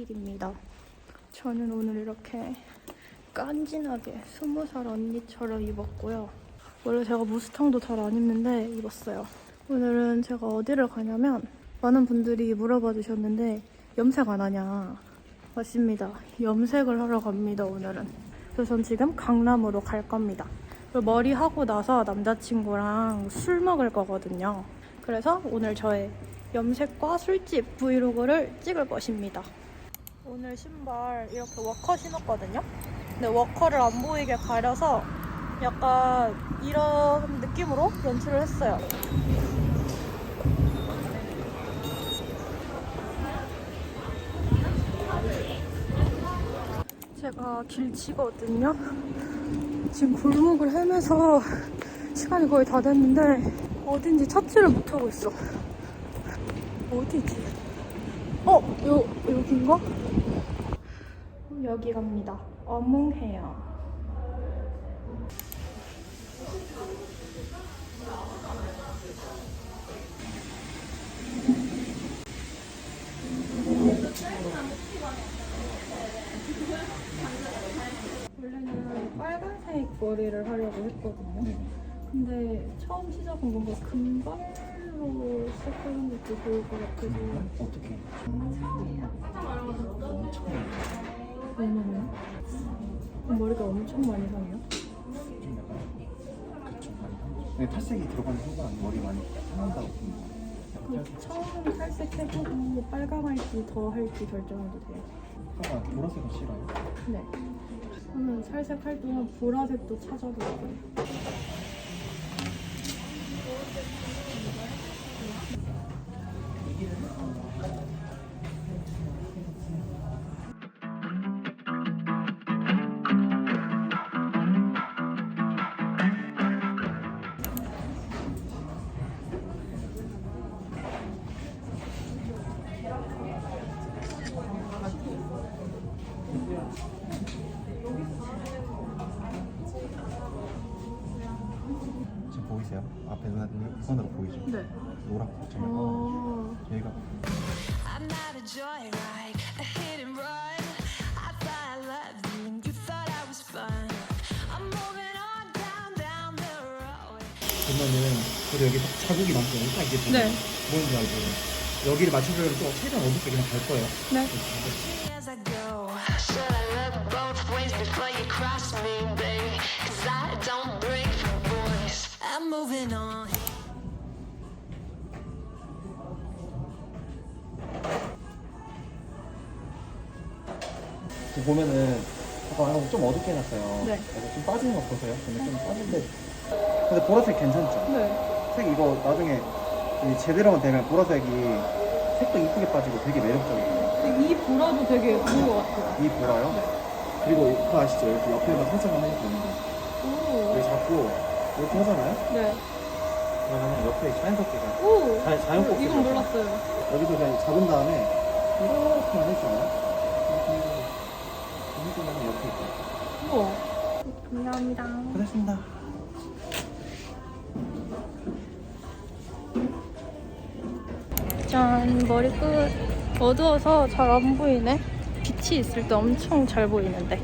토요일입니다. 저는 오늘 이렇게 깐진하게 스무 살 언니처럼 입었고요. 원래 제가 무스탕도 잘 안 입는데 입었어요. 오늘은 제가 어디를 가냐면 많은 분들이 물어봐 주셨는데 염색 안 하냐. 맞습니다. 염색을 하러 갑니다, 오늘은. 그래서 전 지금 강남으로 갈 겁니다. 머리 하고 나서 남자친구랑 술 먹을 거거든요. 그래서 오늘 저의 염색과 술집 브이로그를 찍을 것입니다. 오늘 신발 이렇게 워커 신었거든요. 근데 워커를 안 보이게 가려서 약간 이런 느낌으로 연출을 했어요. 제가 길치거든요. 지금 골목을 헤매서 시간이 거의 다 됐는데 어딘지 찾지를 못하고 있어. 어디지? 어? 요, 여긴가? 여기 갑니다. 어몽해요. 원래는 빨간색 머리를 하려고 했거든요. 근데 처음 시작은 뭔가 금발로 시작하는 것도 좋을 것 같아서 어떻게? 왜냐면 머리가 엄청 많이 상해요. 좀 약간 그쪽 많이 근데 탈색이 들어가는 순간 머리 많이 상한다고 그 처음 탈색해보고 빨강 할지 더 할지 결정해도 돼요. 아까 보라색은 싫어요. 네. 저는 살색할 동안 보라색도 찾아볼 거 보이세요? 앞에 눈 손으로 보이죠? 네. 노랗고 정말 어... 여기가 I'm not a joyride, a hit and run. I thought I loved you and you thought I was fun. I'm moving on down, down the road. 보면은 그래도 여기 딱 자국이. 딱 이게 보면 네. 뭐인지 알고 여기를 맞춰주려면 또 최대한 어둡게 그냥 갈 거예요. 네. As On. 그 보면은 아까 좀 어둡게 해놨어요. 네. 그래서 좀 빠지는 거 보세요. 근데 좀 빠진데 근데 보라색 괜찮죠? 네. 색 이거 나중에 이 제대로만 되면 보라색이 색도 이쁘게 빠지고 되게 매력적이에요. 이 보라도 되게 좋은 것 같아요. 이 보라요? 그리고 그거 아시죠? 이렇게 옆에만 살짝만 해주는 오. 여기 잡고 이렇게 하잖아요? 네. 그러면 옆에 자연스럽게 가요. 오. 자, 자연스럽게 이건 가요. 몰랐어요. 여기서 그냥 잡은 다음에 이렇게만 해주잖아요? 이렇게 하면 옆에 있고 우와. 감사합니다. 고생했습니다. 짠 머리 끝 어두워서 잘 안 보이네 빛이 있을 때 엄청 잘 보이는데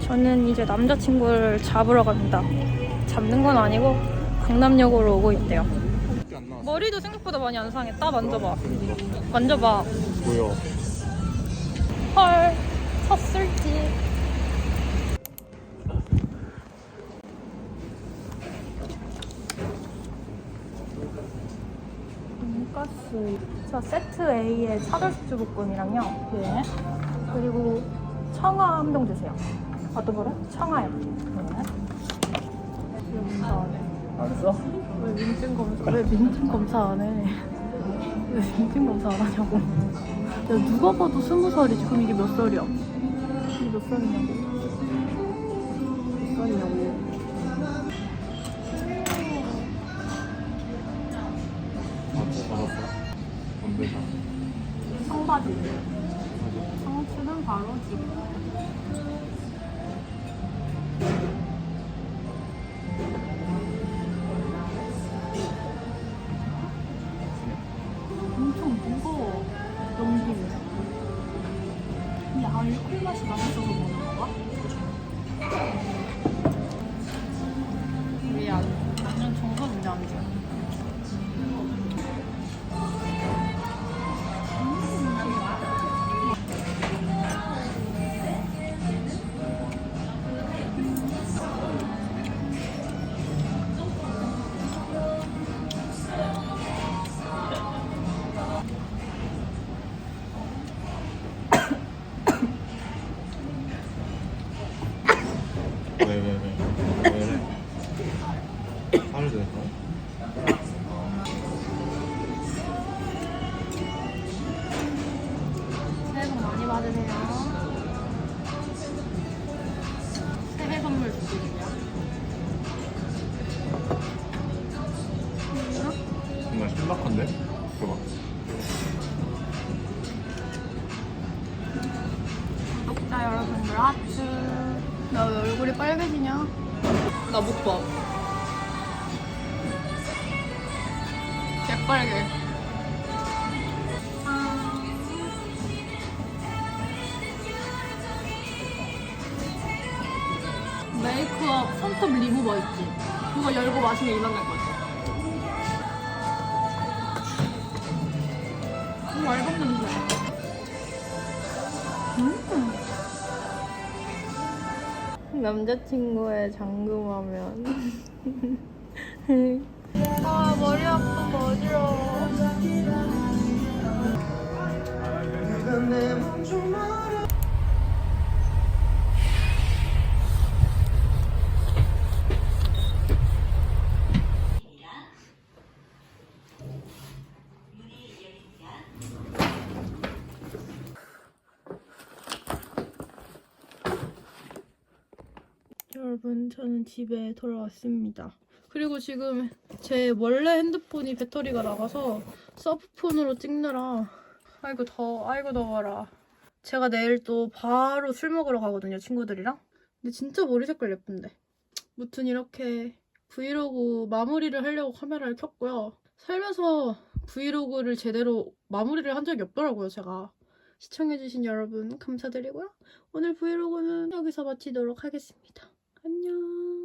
저는 이제 남자친구를 잡으러 갑니다 잡는 건 아니고 강남역으로 오고 있대요 머리도 생각보다 많이 안 상했다 만져봐 만져봐 보여. 헐 섰을지 돈가스 저 세트 A에 차돌수주 볶음이랑요 네. 그리고 청아 한 병 주세요 어떤 거로? 청아요 네. 검사 안 해. 안 했어? 왜 민증 검사 왜 민증 검사 안 해? 왜 민증 검사 안 하냐고 야 누가 봐도 스무 살이지 그럼 이게 몇 살이야? 이게 몇 살이냐고 몇 살이냐고. 청바지 청춘은 바로 지금 아니 콩 맛이 남아서 먹는 건가? 받으세요. 새해 선물 드릴게요. 정말 신박한데? 봐봐. 구독자 여러분들 하트. 나왜 얼굴이 빨개지냐? 나 못 봐. 개빨개. 손톱 리무버 있지? 그거 열고 마시면 이만 날 거지. 음, 얇은 냄새. 남자친구의 잠금하면 여러분 저는 집에 돌아왔습니다. 그리고 지금 제 원래 핸드폰이 배터리가 나가서 서브폰으로 찍느라 아이고 더 아이고 더워라. 제가 내일 또 바로 술 먹으러 가거든요 친구들이랑. 근데 진짜 머리 색깔 예쁜데. 무튼 이렇게 브이로그 마무리를 하려고 카메라를 켰고요. 살면서 브이로그를 제대로 마무리를 한 적이 없더라고요 제가. 시청해주신 여러분 감사드리고요. 오늘 브이로그는 여기서 마치도록 하겠습니다. 안녕.